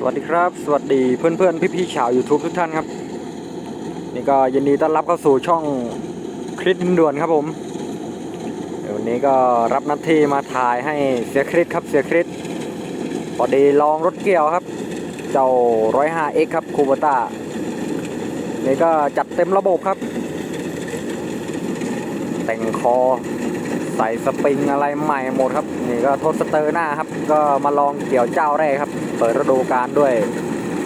สวัสดีครับ สวัสดีเพื่อนเพื่อนพี่พี่ๆชาว YouTube ทุกท่านครับ นี่ก็ยินดีต้อนรับเข้าสู่ช่องคลิปด่วนครับผมเดี๋ยววันนี้ก็รับหนัดที่มาถ่ายให้เสียคริสครับเสียคริสพอดีลองรถเกี่ยวครับ เจ้า 105X ครับคูบต้านี่ก็จัดเต็มระบบครับ แต่งคอใส่สปริงอะไรใหม่หมดครับ นี่ก็ทดสเตอร์หน้าครับ ก็มาลองเกี่ยวเจ้าแรกครับ เปิดฤดูกาลด้วย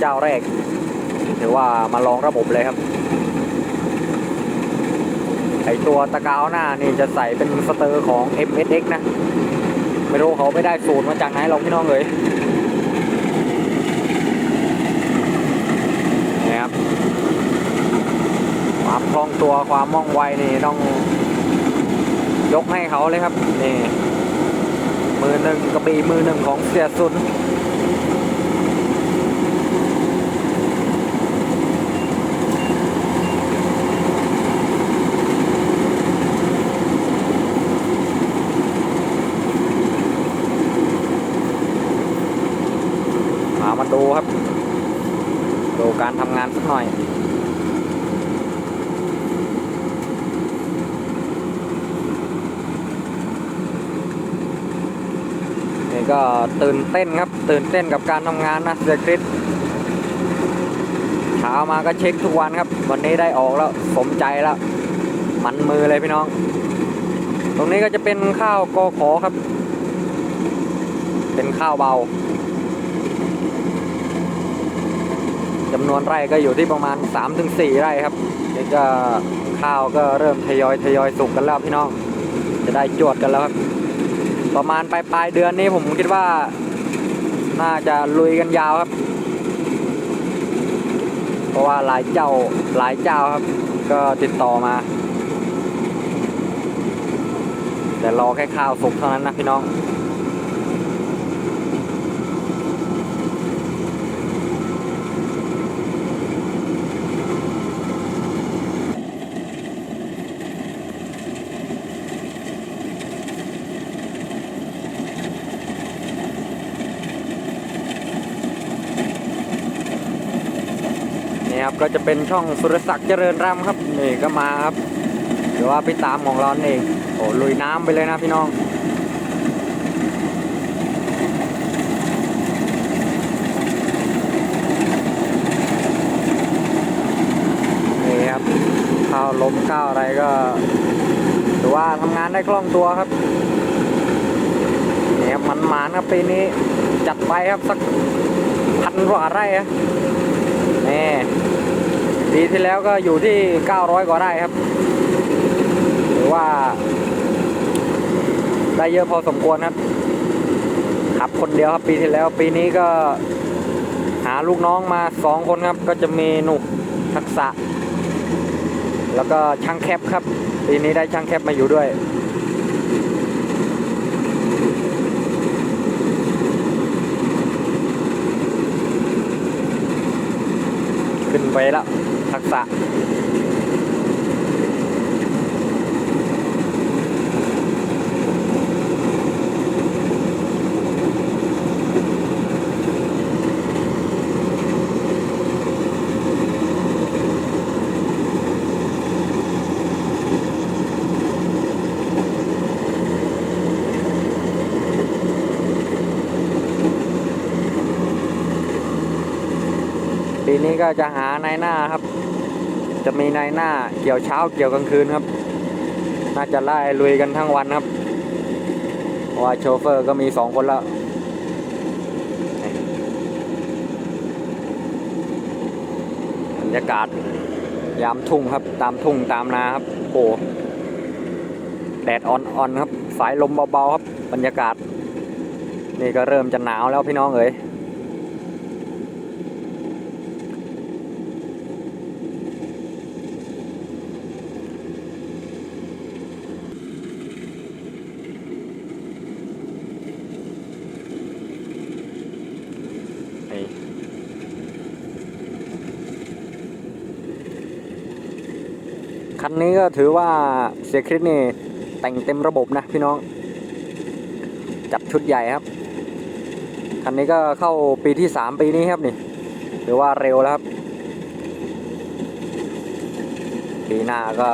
เจ้าแรกถือว่ามาลองระบบเลยครับ ไอตัวตะกาวหน้านี่จะใส่เป็นสเตอร์ของ MSX นะ ไม่รู้เขาไม่ได้สูตรมาจากไหนหรอกพี่น้องเลยนี่ครับความคล่องตัวความม่องไวนี่ต้องยกให้เขาเลยครับ นี่ มือหนึ่งกระบี่มือหนึ่งของเสียสุน ดูครับ ดูการทำงานสักหน่อย นี่ก็ตื่นเต้นครับ ตื่นเต้นกับการทำงานนะเสียคริสเช้ามาก็เช็คทุกวันครับ วันนี้ได้ออกแล้ว สมใจแล้ว มันมือเลยพี่น้อง ตรงนี้ก็จะเป็นข้าวกอขอครับ เป็นข้าวเบาจำ นวนไร่ก็อยู่ที่ประมาณ 3-4 ไร่ครับนี่ก็ข้าวก็เริ่มทยอยทยอยสุกกันแล้วพี่น้อง จะได้จวดกันแล้วครับประมาณปลายปลายเดือนนี้ผมคิดว่า น่าจะลุยกันยาวครับ เพราะว่าหลายเจ้าหลายเจ้าครับ ก็ติดต่อมา แต่รอแค่ข้าวสุกเท่านั้นนะพี่น้อง ครับก็จะเป็นช่องสุรศักดิ์เจริญรำครับนี่ก็มาครับหรือว่าพี่ตามของเราเองโอ้ลุยน้ำไปเลยนะพี่น้องนี่ครับข้าวลมข้าวอะไรก็ถือว่าทำงานได้คล่องตัวครับนี่ครับมันหมานครับปีนี้จัดไปครับสักพันกว่าไร่อะ นี่ปีที่แล้วก็อยู่ที่ 900 กว่าไร่ครับหรือว่า ได้เยอะพอสมควรครับ ขับคนเดียวครับปีที่แล้ว ปีนี้ก็หาลูกน้องมาสองคนครับ ก็จะมีหนุกทักษะ แล้วก็ช่างแคปครับ ปีนี้ได้ช่างแคปมาอยู่ด้วย ไปแล้วทักษะปีนี้ก็จะหาายหน้าครับ จะมีนายหน้าเกี่ยวเช้าเกี่ยวกลางคืนครับ น่าจะไล่ลุยกันทั้งวันครับว่าโชเฟอร์ก็มีสองคนแล้วบรรยากาศยามทุ่งครับ ตามทุ่งตามนาครับโอ้แดดอ่อนๆครับ สายลมเบาๆครับ บรรยากาศ นี่ก็เริ่มจะหนาวแล้วพี่น้องเอ๋ย คันนี้ก็ถือว่าเสียคริสนี่แต่งเต็มระบบนะพี่น้อง จัดชุดใหญ่ครับ คันนี้ก็เข้าปีที่สามปีนี้ครับนี่ถือว่าเร็วแล้วครับปีหน้าก็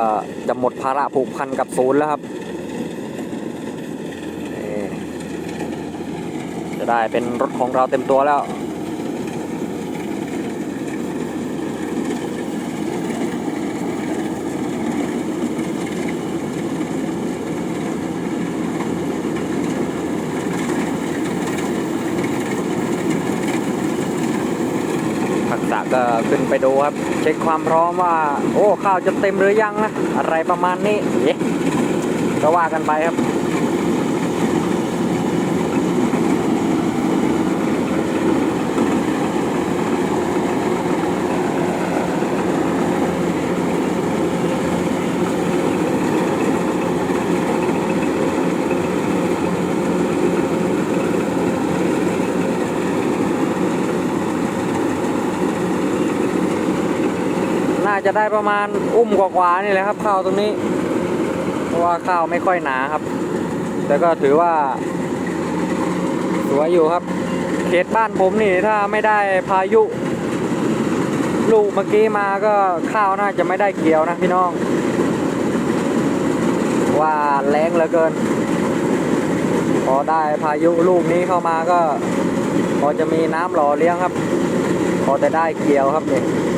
จะหมดภาระผูกพันกับศูนย์แล้วครับ จะได้เป็นรถของเราเต็มตัวแล้ว ทั ก็ขึ้นไปดูครับ เช็คความพร้อมว่า โอ้ข้าวจะเต็มหรือยังนะ อะไรประมาณนี้เยะก็ว่ากันไปครับ จะได้ประมาณอุ้มกว่าๆนี่แหละครับข้าวตรงนี้ เพราะว่าข้าวไม่ค่อยหนาครับ แต่ก็ถือว่า สวยอยู่ครับ เขตบ้านผมนี่ถ้าไม่ได้พายุ ลูกเมื่อกี้มาก็ข้าวน่าจะไม่ได้เกี่ยวนะพี่น้อง ว่าแรงเหลือเกิน พอได้พายุลูกนี้เข้ามาก็ พอจะมีน้ำหล่อเลี้ยงครับ พอจะได้เกี่ยวครับนี่เนี่ย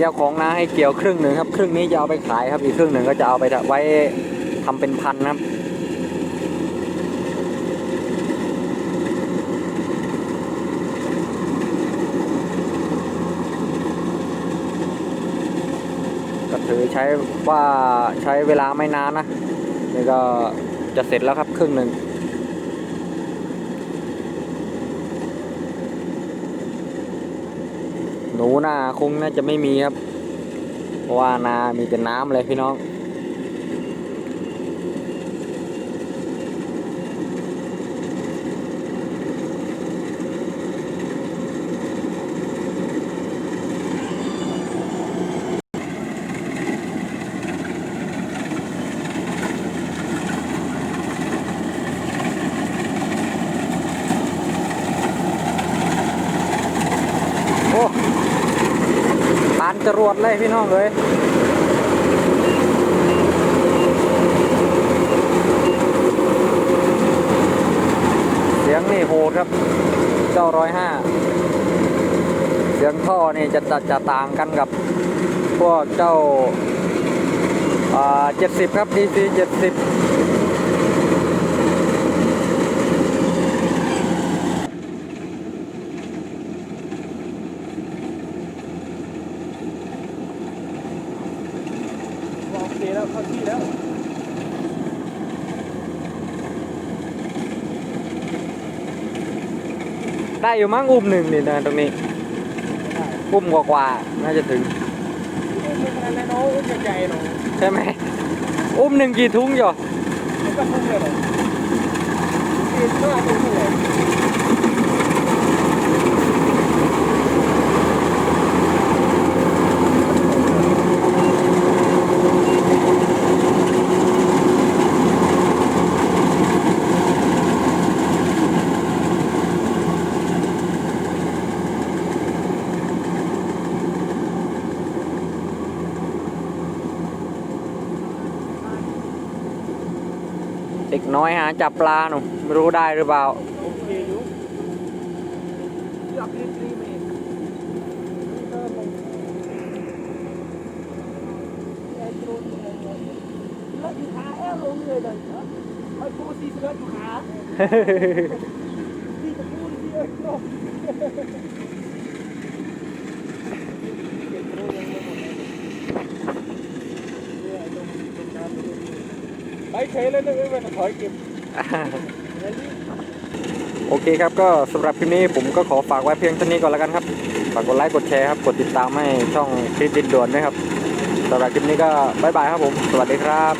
เจ้าของนาให้เกี่ยวครึ่งหนึ่งครับ ครึ่งนี้จะเอาไปขายครับ อีกครึ่งหนึ่งก็จะเอาไปไว้ทำเป็นพันนะครับก็ถือใช้ว่าใช้เวลาไม่นานนะนี่ก็จะเสร็จแล้วครับครึ่งหนึ่ง หนูนาคงน่าจะไม่มีครับ เพราะว่านามีแต่น้ำเลยพี่น้อง จรวดเลยพี่น้องเลยเสียงนี่โหดครับ เจ้าร้อยห้า เสียงท่อนี่จะจะจะต่างกันกับ พวกเจ้าเจ็ดสิบครับ DC เจ็ดสิบ โอเค แล้วเข้าที่แล้วได้อยู่มั้งอุ้มหนึ่งนี่นะตรงนี้อุ้มกว่าๆน่าจะถึงไม่เป็นไรน้องอุ้มใหญ่ๆหนูใช่ไหมอุ้มหนึ่งกี่ทุงอยู่ไม่ต้องพุ่งเลยหรอ น้อยหาจับปลาหนูไม่รู้ได้หรือเปล่าโเคอยู่อยากเรียเมคก็ลงไอ้โดนแล้วอยู่าแอลลงเลยเลยไอ้ปูซีเสืออยู่ขาที่จะพูดที่เปเฉยเลยนถอยเก็บโอเคครับก็สำหรับคลิปนี้ผมก็ขอฝากไว้เพียงเท่านี้ก่อนแล้วกันครับฝากกดไลค์กดแชร์ครับกดติดตามให้ช่องคลิปดินด่วนด้วยครับสำหรับคลิปนี้ก็บายบายครับผม สวัสดีครับ